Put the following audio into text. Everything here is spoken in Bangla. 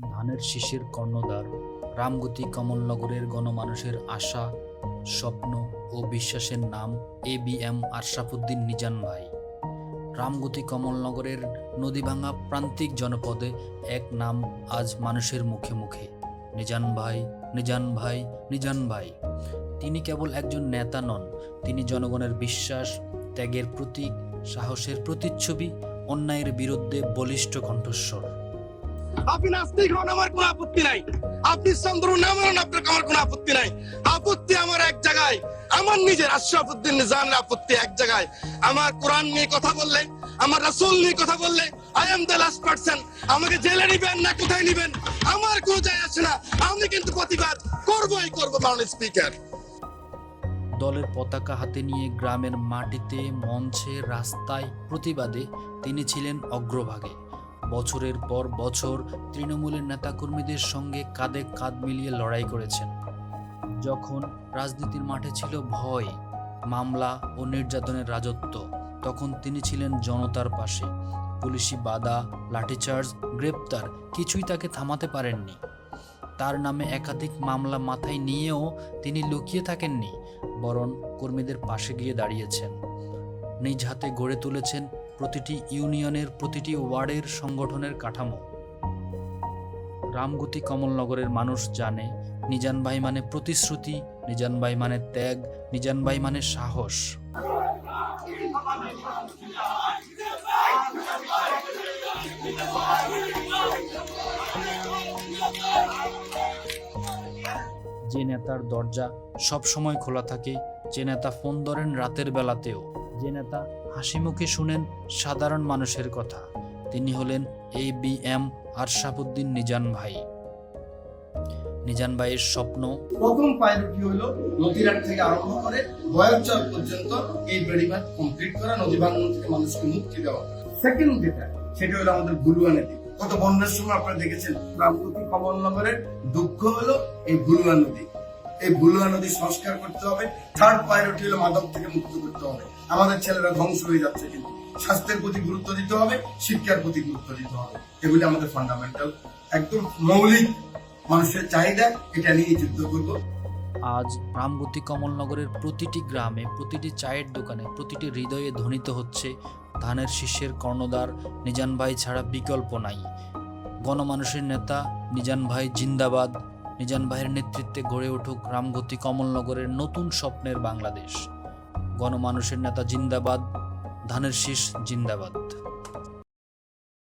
ধানের শীষের কর্ণধার। রামগতি কমলনগরের গণমানুষের আশা, স্বপ্ন ও বিশ্বাসের নাম এ বি এম আশরাফুদ্দিন নিজান ভাই। রামগতি কমলনগরের নদীভাঙা প্রান্তিক জনপদে এক নাম আজ মানুষের মুখে মুখে। নিজান ভাই নিজান ভাই নিজান ভাই। তিনি কেবল একজন নেতা নন, তিনি জনগণের বিশ্বাস, ত্যাগের প্রতীক, সাহসের প্রতিচ্ছবি, অন্যায়ের বিরুদ্ধে বলিষ্ঠ কণ্ঠস্বর। আপনি নাস্তিক হন, আমার কোনো আপত্তি নাই। আপনি চন্দ্র নাম হন, আপনার আমার কোনো আপত্তি নাই। আপত্তি আমার এক জায়গায়। আমার নিজের আপত্তি এক জায়গায়। আমার কোরআন নিয়ে কথা বললে আমার রাসূল নিয়ে কথা বললে I am the last person আমাকে জেলে নিবেন না, কোথায় নিবেন? আমার কোনো যায় আসে না। আমি কিন্তু প্রতিবাদ করবই করব মাননীয় স্পিকার দলের পতাকা হাতে নিয়ে গ্রামের মাটিতে, মঞ্চে, রাস্তায় প্রতিবাদে তিনি ছিলেন অগ্রভাগে। বছরের পর বছর তৃণমূলের নেতাকর্মীদের সঙ্গে কাঁধে কাঁধ মিলিয়ে লড়াই করেছেন। যখন রাজনীতির মাঠে ছিল ভয়, মামলা ও নির্যাতনের রাজত্ব, তখন তিনি ছিলেন জনতার পাশে। পুলিশি বাধা, লাঠিচার্জ, গ্রেপ্তার কিছুই তাকে থামাতে পারেননি। তার নামে একাধিক মামলা মাথায় নিয়েও তিনি লুকিয়ে থাকেননি, বরং কর্মীদের পাশে গিয়ে দাঁড়িয়েছেন। নিজ হাতে গড়ে তুলেছেন প্রতিটি ইউনিয়নের প্রতিটি ওয়ার্ডের সংগঠনের কাঠামো। রামগতি কমলনগরের মানুষ জানে, নিজান ভাই মানে প্রতিশ্রুতি, নিজান ভাই মানে ত্যাগ, নিজান ভাই মানে সাহস। যে নেতার দরজা সবসময় খোলা থাকে, যে নেতা ফোন ধরেন রাতের বেলাতেও। যে নেতা হাসি মুখে শুনেন সাধারণ মানুষের কথা। তিনি হলেন এ বি এম আরশাফুদ্দিন নিজান ভাই। নিজান ভাইয়ের স্বপ্ন প্রথম পাইলটটি হলো? নদীরাট থেকে আরম্ভ করে বয়রচর পর্যন্ত এই বেড়িবাঁধ কমপ্লিট করা, নদী ভাঙন থেকে মানুষকে মুক্তি দেওয়া। সেকেন্ড যেটা, সেটা হলো আমাদের বুলুয়া নদী কত বন্যার সময় আপনারা দেখেছেন? রামপতি কমলনগরের দুঃখ হলো এই বুলুয়া নদী এই বুলুয়া নদী সংস্কার করতে হবে। থার্ড প্রায়োরিটি হলো মাদক থেকে মুক্ত করতে হবে। আমাদের ছেলেরা ধ্বংস হয়ে যাচ্ছে কিন্তু। স্বাস্থ্যের প্রতি গুরুত্ব দিতে হবে, শিক্ষার প্রতি গুরুত্ব দিতে হবে। এগুলি আমাদের ফান্ডামেন্টাল একদম মৌলিক মানুষের চাহিদা, এটা নিয়ে যুদ্ধ করব। আজ রামগতি কমলনগরের প্রতিটি গ্রামে, প্রতিটি চায়ের দোকানে, প্রতিটি হৃদয়ে ধ্বনিত হচ্ছে ধানের শীর্ষের কর্ণধার নিজান ভাই ছাড়া বিকল্প নাই। গণমানুষের নেতা নিজান ভাই জিন্দাবাদ। নিজান ভাইয়ের নেতৃত্বে গড়ে উঠুক রামগতি কমলনগরের নতুন স্বপ্নের বাংলাদেশ। গণমানুষের নেতা জিন্দাবাদ, ধানের শীষ জিন্দাবাদ।